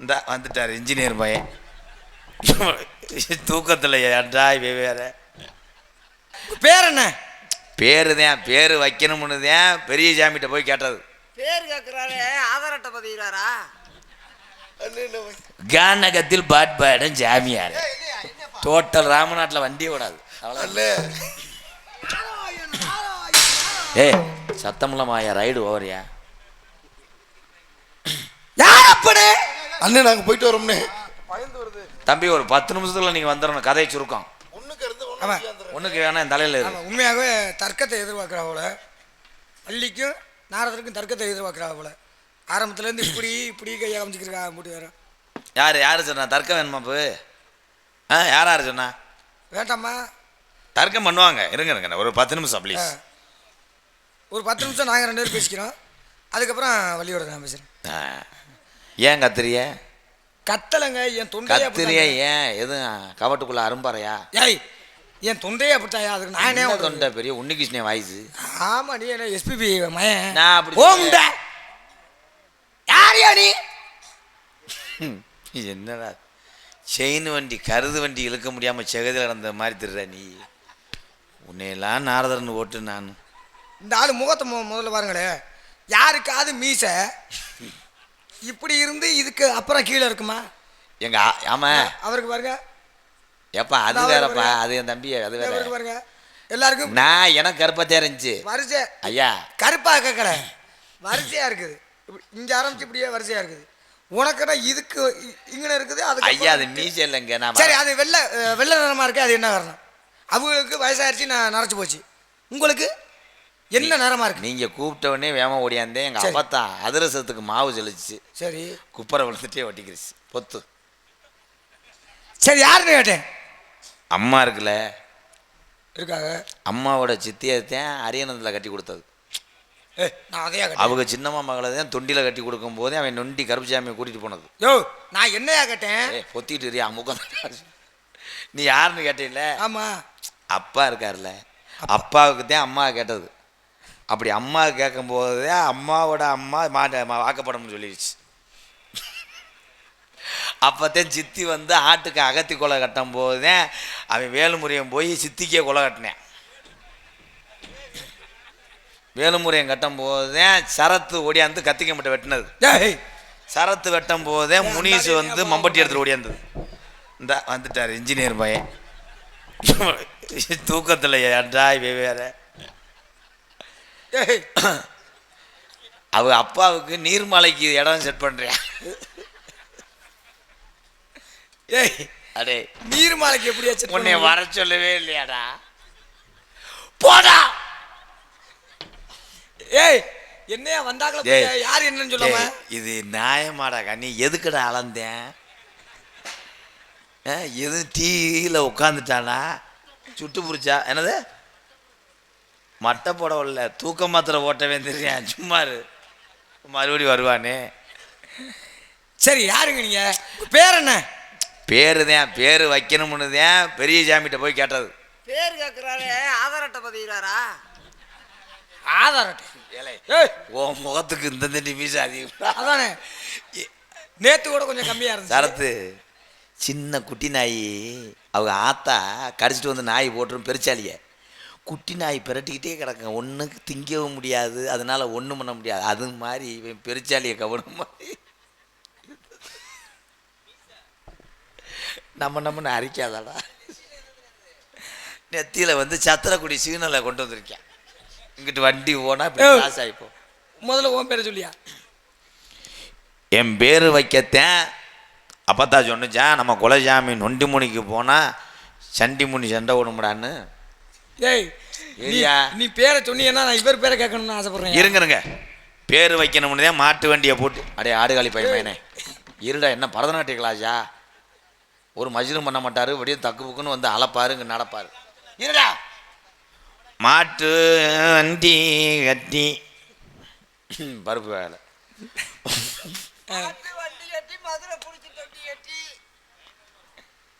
இந்த வந்துட்டார் இன்ஜினியர் பையன். தூக்கத்தில் ஏன்டா இவன் வேற? பேர் என்ன? பேரு தான் பேர் வைக்கணும்னு தான் பெரிய சாமிகிட்ட போய் கேட்டது. பேர் கேட்குறாரு ஆதார் அட்டை பதிகிறாரா கானகத்தில் பாட் பாடம் ஜாமியார். டோட்டல் ராமநாட்டில் வண்டியே விடாது அவ்வளோ ஏய் சத்தமில்லமாயா ரைடு ஓவரியா யார் அப்பனே அண்ணே நாங்க போயிட்டு வரோம்னே. தம்பி ஒரு பத்து நிமிஷத்துல நீங்க வந்துடணும். கதை சுருக்கம். ஒண்ணுக்கு இருந்து வேணா என் தலையில இரு. ஆமா உண்மையாகவே தர்க்கத்தை எதிர்பார்க்குறா போல பள்ளிக்கும் நாரதருக்கும் தர்க்கத்தை எதிர்பார்க்குறா போல ஆரம்பத்துலேருந்து இப்படி இப்படி கையை அமைச்சிக்கிறா மூட்டு வேற. யாரு யாரு சொன்னா? தர்க்கம் வேணுமா இப்போ ஆ யார் யார் சொன்னா? வேண்டாம்மா. தர்க்கம் பண்ணுவாங்க. இருங்க இருங்க ஒரு பத்து நிமிஷம். ப்ளீஸ் ஒரு பத்து நிமிஷம் நாங்கள் ரெண்டு பேரும் பேசிக்கிறோம். அதுக்கப்புறம் வள்ளியோட நான் பேசுகிறேன் ஏன் கத்திரிய கத்தலைங்க என் தொண்டையே கத்திரிய. ஏன்? எதுவும் கவட்டுக்குள்ள அரும்பாறையா? ஏய் என் தொண்டையே அப்படித்தாயா அதுக்கு நான்? தொண்டை பெரிய உன்னிகிருஷ்ணன் வாய்ஸ்? ஆமா நீ என்ன எஸ்பிபி மயன் நான் அப்படி ஓம்டா யாரியா நீ? என்னடா? செயின் வண்டி கருது வண்டி இழுக்க முடியாம செகதில் நடந்த மாதிரி திருற நீ. உன்னையெல்லாம் நாரதர்னு ஓட்டு நான். இந்த ஆளு முகத்தை முதல்ல பாருங்களே. யாருக்காவது மீசை? இப்படி இருந்து இதுக்கு அப்புறம் கீழே இருக்குமா? எங்க ஆமா. அவருக்கு பாருங்க. எப்பா அது வேறப்பா. அது என் தம்பி அது வேற. அவருக்கு பாருங்க. எல்லாருக்கும் நான் எனக்கு கருப்பத்தே இருந்துச்சு வரிசை. ஐயா. கருப்பா கேட்கல வரிசையா இருக்குது. இங்க ஆரம்பிச்சு இப்படியே வரிசையா இருக்குது. உனக்குன்னா இதுக்கு இ- இங்கன இருக்குது அதுக்கு ஐயா அது மீசை இல்லைங்க. நான் சரி அது வெள்ளை வெள்ளை நிறமா இருக்கு அது என்ன காரணம்? அவங்களுக்கு வயசாயிருச்சு நான் நரைச்சு போச்சு. உங்களுக்கு? என்ன நிறமா இருக்கு? நீங்க கூப்பிட்ட உடனே வேம ஓடியாந்தேன் எங்க சரி. அப்பத்தான் அதிரசத்துக்கு மாவு செலுச்சு சரி. குப்பரை விழுந்துட்டே ஒட்டிக்கிருச்சு. பொத்து. சரி யாருன்னு கேட்டேன்? அம்மா இருக்குல்ல. இருக்காங்க. அம்மாவோட சித்தியத்தான் அரியணத்தில் கட்டி கொடுத்தது. அவங்க சின்னம்மா மகளை தான் தொண்டியில் கட்டி கொடுக்கும் போதே அவன் நொண்டி கருப்புசாமியை கூட்டிட்டு போனது. யோ நான் என்னையா கேட்டேன்? பொத்திட்டு இரு, முகம் நீ யாருன்னு கேட்டீல்ல? ஆமா. அப்பா இருக்கார்ல அப்பாவுக்கு தான் அம்மா கேட்டது. அப்படி அம்மா கேட்கும் போதே அம்மாவோட அம்மா மாட்ட வாக்கப்படணும்னு சொல்லிடுச்சு அப்போத்தான் சித்தி வந்து ஆட்டுக்கு அகத்தி கொலை கட்டும் போதே அவன் வேலுமுறையன் போய் சித்திக்கே கொலை கட்டினேன். வேலுமுறையன் கட்டும் போதே சரத்து ஓடியாந்து கத்திக்க மட்டும் வெட்டினது. சரத்து வெட்டும் போதே முனீஸ் வந்து மம்பட்டி எடுத்துட்டு ஓடியாந்தது. இந்த வந்துட்டார் இன்ஜினியர் பையன். தூக்கத்தில் ஏன்டா வேற? ஏய் அவ அப்பாவுக்கு நீர்மலைக்கு இடம் செட் பண்றியா? ஏய் அடே நீர்மாலைக்கு எப்படி வச்சு உன்னை வர சொல்லவே இல்லையாடா. போடா! ஏய் என்னையா வந்தாங்களா யார் என்னன்னு சொல்லாம? இது நியாயமாடா கண்ணி. எதுக்குடா அளந்தேன்? எது டீயில் உட்காந்துட்டானா சுட்டு புடிச்சா என்னது? மட்டை போட வரல தூக்க மாத்திரை ஓட்டவே தெரியும். சும்மா இரு. மறுபடியும் வருவானே. சரி யாருங்க நீங்க? உங்க பேர் என்ன? பேரு தான் பேர் வைக்கணும்னு தான் பெரிய சாமிகிட்ட போய் கேட்டது. பேர் கேட்குறாரு ஆதார் அட்டை பதிகிறாரா ஆதார் அட்டை ஏலே ஏய்! உன் முகத்துக்கு இந்த தண்டி மீசா அதிகம் அதானே நேத்து கூட கொஞ்சம் கம்மியா இருந்துச்சு. சரத்து சின்ன குட்டி நாய் அவங்க ஆத்தா கடிச்சிட்டு வந்து நாய் போட்டுரும் பெருச்சாலிய குட்டி நாய் பிரட்டிக்கிட்டே கிடக்கும். ஒன்றுக்கு திங்கவும் முடியாது. அதனால ஒன்றும் பண்ண முடியாது. அது மாதிரி இவன் பெருச்சாலியை கவனம் மாதிரி நம்ம நம்மன்னு அரிக்காதாடா. நெத்தியில் வந்து சத்திரக்குடி சிக்னலை கொண்டு வந்திருக்கேன். இங்கிட்டு வண்டி போனால். காசு ஆகிப்போம் முதல்ல உன் பேரை சொல்லியா? என் பேர் வைக்கத்தேன். அப்பத்தா சொன்னுச்சான் நம்ம குலசாமி நொண்டிமுனிக்கு போனால் சண்டிமுனி சண்டை விடுமுடான்னு ஏய் நீ ஏய்யா. நீ பேரை சொன்னீங்கன்னா நான் இவர் பேரை கேட்கணும்னு ஆசைப்படுறேன். இருங்க பேர் வைக்கணும்னு தான் மாட்டு வண்டியை போட்டு அடே ஆடுகாலி பையனே இருடா என்ன பரதநாட்டிய கிளாஸா ஒரு மஜிலும் பண்ண மாட்டாரு அப்படியே தக்கு புக்குன்னு வந்து அளப்பாரு இங்கே நடப்பாரு. இருடா. மாட்டு வண்டி கட்டி. பருப்பு வேலை.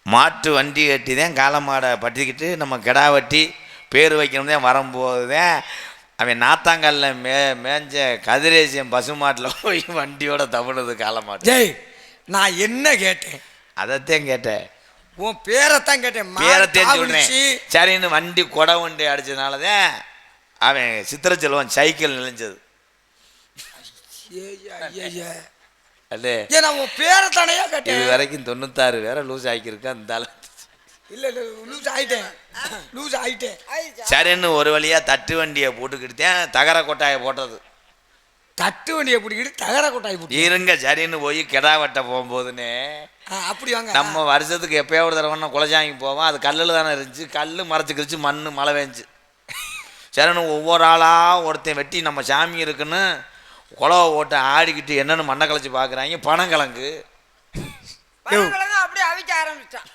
மாட்டு வண்டி கட்டி தான் காலமாடை பட்டிக்கிட்டு நம்ம கிடா வெட்டி பேர் வைக்கணும் தான் வரும்போது தான் அவன் நாத்தாங்கல்ல மே மேஞ்ச கதிரேசியம் பசுமாட்டில் போய் வண்டியோட தவிடுது காலமாட்டு. ஜெய் நான் என்ன கேட்டேன்? அதைத்தான் கேட்டேன். உன் பேரைத்தான் கேட்டேன். பேரத்தையும் சொல்றேன் சரின்னு வண்டி கொடை வண்டி அடிச்சதுனாலதான் அவன் சித்திரச்செல்வன் சைக்கிள் நிலைஞ்சது. அல்லே ஏன் நான் உன் பேரைத்தானையா இது கேட்டேன் வரைக்கும் தொண்ணூத்தாறு வேற லூஸ் ஆக்கியிருக்கான் இந்த ஆளு. இல்ல இல்ல லூஸ் ஆயிட்டேன். லூஸ் ஆயிட்டேன். சரின்னு ஒரு வழியா தட்டு வண்டியை போட்டுக்கிட்டேன் தகர கொட்டாயை போட்டது. தட்டு வண்டியை பிடிக்கிட்டு தகர கொட்டாய் பிடி இருங்க சரின்னு போய் கிடா வெட்ட போகும்போதுன்னு அப்படி வாங்க. நம்ம வருஷத்துக்கு எப்பயாவது ஒரு தடவை குலசாமி போவோம். அது கல்லில் தானே இருந்துச்சு. கல் மறைச்சிக்கிருச்சு மண் மழை பெஞ்சு. சரின்னு ஒவ்வொரு ஆளாக ஒருத்தன் வெட்டி நம்ம சாமி இருக்குன்னு குலவை ஓட்ட ஆடிக்கிட்டு என்னென்னு மண்ணை கலைச்சி பார்க்குறாங்க பனங்கிழங்கு அப்படியே அவிக்க ஆரம்பிச்சான்.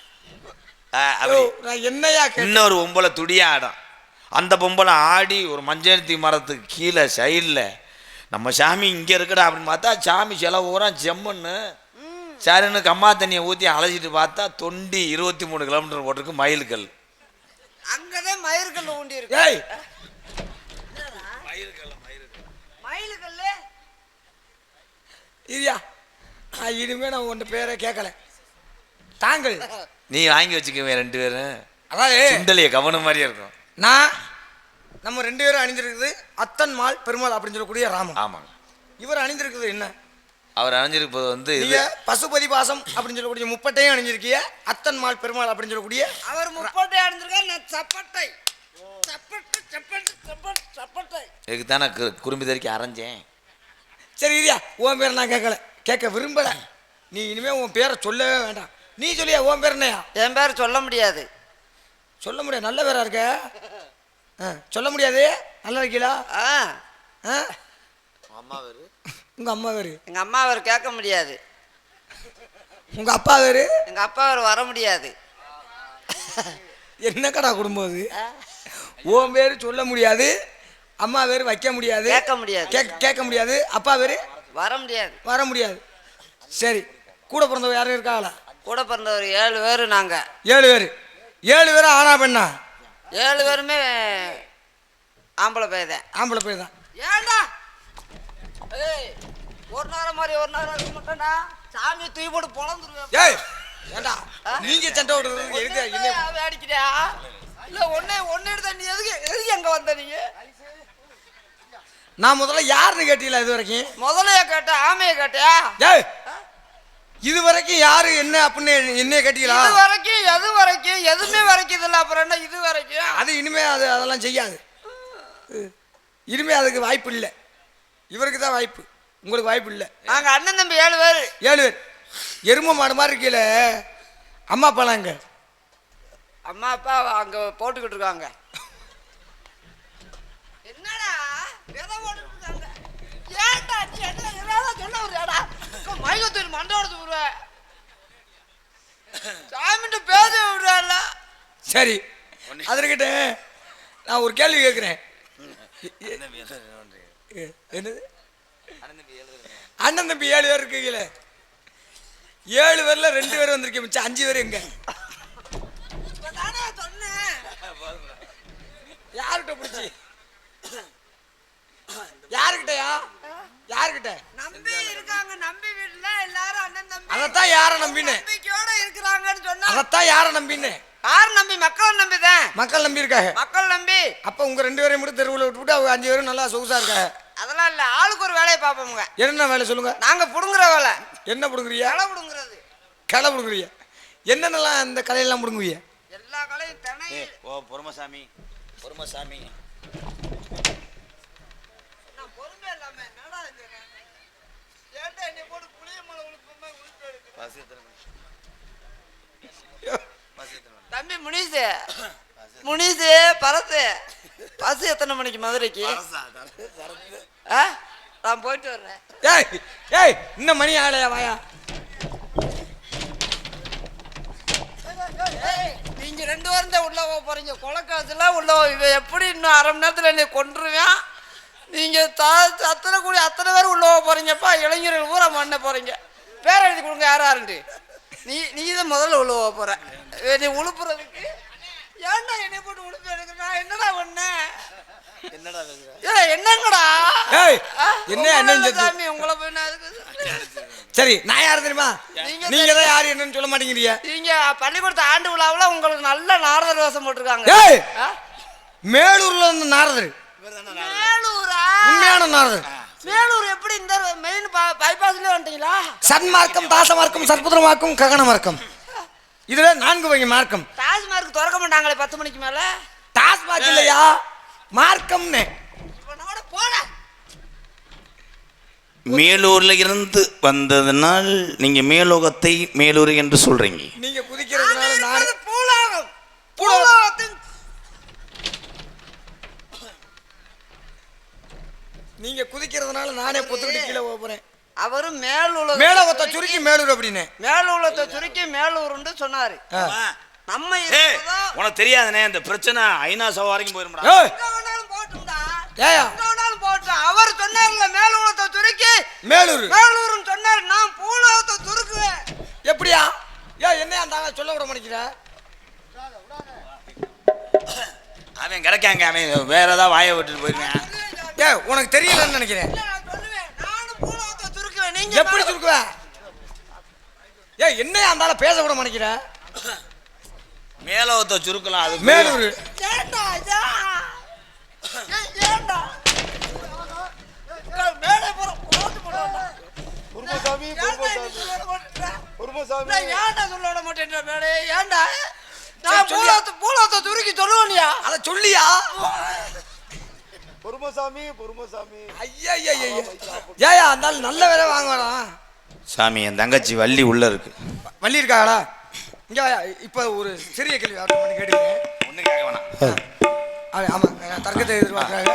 என்னையா இன்னொரு பொம்பளை துடியா ஆடும் அந்த பொம்பளை ஆடி ஒரு மஞ்சனத்தி மரத்துக்கு கீழே சைடில் நம்ம சாமி இங்கே இருக்குடா அப்படின்னு பார்த்தா சாமி செலவு பூரா செம்மண்ணு சரின்னு கம்மா தண்ணியை ஊற்றி அழைச்சிட்டு பார்த்தா தொண்டி இருபத்தி மூணு கிலோமீட்டர் போட்டிருக்கு மயிலுக்கல் அங்கதான் மயிர்கள் ஊண்டி இருக்கு. ஏய்! மயிலுக்கல்ல இரியா நான் இனிமே நான் உன் பேரை கேட்கல. தாங்கள். நீ வாங்கி வச்சுக்குவேன் ரெண்டு பேரும். அதாவது சுண்டலிய கவனம் மாதிரியே இருக்கும். நான் நம்ம ரெண்டு பேரும் அணிஞ்சிருக்குது அத்தன் மால் பெருமாள் அப்படின்னு சொல்லக்கூடிய ராமன். ஆமாங்க. இவர் அணிஞ்சிருக்குது என்ன? அவர் அணிஞ்சிருப்பது வந்து இது நீங்க பசுபதி பாசம் அப்படின்னு சொல்லக்கூடிய முப்பட்டையும் அணிஞ்சிருக்கீங்க அத்தன் மால் பெருமாள் அப்படின்னு சொல்லக்கூடிய அவர் முப்பட்டை அடைஞ்சிருக்கார் நான் சப்பட்டை. சப்பட்டு சப்பட்டு சப்பட்டு சப்பட்டை. இதுக்கு தானே குறும்பி தறிக்க அரைஞ்சேன். சரி இரியா உன் பேரை நான் கேட்கல. கேட்க விரும்பல. நீ இனிமே உன் பேரை சொல்லவே வேண்டாம். நீ சொல்லியா உன் பேர் என்னையா? என் பேர் சொல்ல முடியாது. சொல்ல முடியாது நல்ல பேரா இருக்க? ஆ, சொல்ல முடியாது? நல்லா இருக்கீங்களா ஆ. ஆ? அம்மா பேரு உங்க அம்மா பேரு எங்க அம்மா அவர் கேட்க முடியாது. உங்க அப்பா பேரு எங்க அப்பா அவர் வர முடியாது. என்னக்கடா குடும்பம் அது? உன் பேரு சொல்ல முடியாது அம்மா பேரு வைக்க முடியாது. கேட்க முடியாது. கேட்க கேட்க முடியாது. அப்பா பேரு வர முடியாது. வர முடியாது. சரி கூட பிறந்தவங்க யாரும் இருக்காங்களா கூட பிறந்தவர் ஏழு பேர் நாங்க. ஏழு பேர். ஏழு பேரும் ஆனா பெண்ணா? ஏழு பேருமே ஆம்பளை பையன் ஆம்பளை பேர் தான் ஏண்டா? ஏய் ஒரு நேரம் மாதிரி ஒரு நேரம் இருக்க மாட்டேன்டா. சாமியை தூக்கி போட்டு பொழந்துருவேன். ஏய் ஏண்டா? நீங்க சண்டை விடுறது எதுக்கு என்ன அடிக்கிறியா? இல்ல ஒன்னே ஒன்னு எடுத்த நீ எதுக்கு எதுக்கு எங்க வந்த நீங்க நான் முதல்ல யாருன்னு கேட்டீங்களா இது வரைக்கும் முதலைய கேட்ட ஆமைய கேட்டியா ஏய் இது வரைக்கும் யாரு என்ன அப்படின்னு என்ன கேட்டீங்களா? இது வரைக்கும் எது வரைக்கும் எதுவுமே வரைக்கும் இல்ல அப்புறம் என்ன இது வரைக்கும்? அது இனிமே அது அதெல்லாம் செய்யாது. இனிமே அதுக்கு வாய்ப்பு இல்லை. இவருக்கு தான் வாய்ப்பு. உங்களுக்கு வாய்ப்பு இல்லை. நாங்க அண்ணன் தம்பி ஏழு பேர். ஏழு பேர். எரும மாடு மாதிரி இருக்கீல அம்மா அப்பாலாம் அங்க அம்மா அப்பா அங்க போட்டுக்கிட்டு இருக்காங்க. என்னடா விதை போட்டுட்டு இருக்காங்க. ஏன்டா சொல்ல வரியாடா மயக்கத்தூர் மண்டோட சரி. அதற்கிட்ட நான் ஒரு கேள்வி கேட்குறேன். என்னது? அண்ணன் தம்பி ஏழு பேர் இருக்கீங்கள? ஏழு பேர்ல ரெண்டு பேர் வந்திருக்கீங்க மிச்சம் அஞ்சு பேர் எங்க? யாருக்கிட்ட பிடிச்சி? யாருக்கிட்டயா யாருக்கிட்ட நம்பி இருக்காங்க. நம்பி வீட்டுல எல்லாரும் அண்ணன் தம்பி அதைத்தான் யாரை நம்பின்னு நம்பிக்கையோட இருக்கிறாங்கன்னு சொன்னா அதைத்தான் யாரை நம்பின்னு யார் நம்பி மக்கள் நம்பிதான். மக்கள் நம்பி இருக்காங்க. மக்கள் நம்பி. அப்ப உங்க ரெண்டு பேரையும் மட்டும் தெருவில் விட்டுவிட்டு அவங்க அஞ்சு பேரும் நல்லா சொகுசா இருக்காங்க. அதெல்லாம் இல்ல ஆளுக்கு ஒரு வேலையை பார்ப்போமுங்க. என்ன வேலை சொல்லுங்க? நாங்க புடுங்குற வேலை. என்ன பிடுங்குறியா களை புடுங்குறது. களை பிடுங்குறியா என்னென்னலாம் இந்த கலையெல்லாம் பிடுங்குவிய எல்லா கலையும் தினை ஓ பொறுமசாமி. பொறுமசாமி. நான் முனிசு. முனிசு பரசு. பஸ் எத்தனை மணிக்கு மதுரைக்கு? ஆ? நான் போயிட்டு வர்றேன். ஏய் ஏய் இன்னும் மணி ஆகலையா வாயா? நீங்க ரெண்டு பேரும் தான் உள்ள போக போறீங்க. கொலக்காசுல உள்ள இவன் எப்படி இன்னும் அரை மணி நேரத்துல என்னை கொன்றுவேன்? நீங்க த அத்தனை கூடி அத்தனை பேர் உள்ள போக போறீங்கப்பா. இளைஞர்கள் பூரா பண்ண போறீங்க. பேர் எழுதி கொடுங்க யார் யாருன்ட்டு. நீ நீ தான் முதல்ல உள்ள போக போற. நீ உழுப்புறதுக்கு ஏன்டா என்னை போட்டு உழுப்பு எடுக்கிற? நான் என்னடா பண்ணேன் என்னடா ஏய் என்னங்கடா? ஏய்? என்ன செத்து? சாமி உங்களை போய் நான் எதுக்கு சரி நான் யார் தெரியுமா? நீங்க நீங்க தான் யார் என்னன்னு சொல்ல மாட்டேங்கிறீங்க. நீங்க பள்ளிக்கூடத்து ஆண்டு விழாவில் உங்களுக்கு நல்ல நாரதர் வேஷம் போட்டிருக்காங்க. ஏய்? மேலூர்ல இருந்து நாரதர். மேலூரா? உண்மையான நாரதர். மேலூர் எப்படி இந்த மெயின் பைபாஸ்லயே வந்துட்டீங்களா? சன்மார்க்கம் தாசமார்க்கம் சற்புத்திரமார்க்கம் ககனமார்க்கம். இதுல நான்கு வகை மார்க்கம். டாஸ்மார்க் திறக்க மாட்டாங்களே பத்து மணிக்கு மேல? டாஸ்மாக் இல்லையா? மார்க்கம்னு. போட மேலூர்ல இருந்து வந்ததனால் நீங்க மேலோகத்தை மேலூர் என்று சொல்றீங்க. நீங்க குதிக்கிறதுனால நான் பூலோகம். பூலோகத்தின் நீங்க குதிக்கிறதுனால நானே பொத்துக்கிட்டு கீழே போறேன். அவரு மேலுலக மேலோகத்தை சுருக்கி மேலூர் அப்படின்னு. மேலுலகத்தை சுருக்கி மேலூர்னு சொன்னாரு. நம்ம உனக்கு தெரியாதுனே இந்த பிரச்சனை ஐநா சபை வரைக்கும் போயிரும்டா. அவர் சொன்னார்ல மேலுலகத்தை சுருக்கி. மேலூர். மேலூர்னு சொன்னார் நான் பூலோகத்தை சுருக்குவேன். எப்படியா? ஏ என்னையா அந்த சொல்ல விட மாட்டேங்கிற? அவன் கிடைக்காங்க அவன் வேற ஏதாவது வாயை விட்டுட்டு போயிருவேன். ஏ உனக்கு தெரியலன்னு நினைக்கிறேன் இல்ல, நான் சொல்லுவேன் நானும் பூலோகத்தை சுருக்குவேன் நீங்க எப்படி சுருக்குவ? ஏ என்னையா அந்த ஆளை பேச விட மாட்டேங்கிற மேலோகத்தை சுருக்கலாம் அது மேலூர். ஏன்டா நான்? பூலோகத்தை- பூலோகத்தை சுருக்கி சொல்லுவேனியா? அத சொல்லியா? குருமசாமி குருமசாமி ஐயா ஐயா ஐயா ஏயா அந்த நல்ல வேலை வாங்குவாடா. சாமி என் தங்கச்சி வள்ளி உள்ள இருக்கு. வள்ளி இருக்காங்களா இங்க. இப்ப ஒரு சிறிய கேள்வி கேட்டுக்கிறேன். ஒன்றும் கேட்க வேணாம். ஆ, ஆமா தர்க்கத்தை எதிர்பார்க்கறாங்க.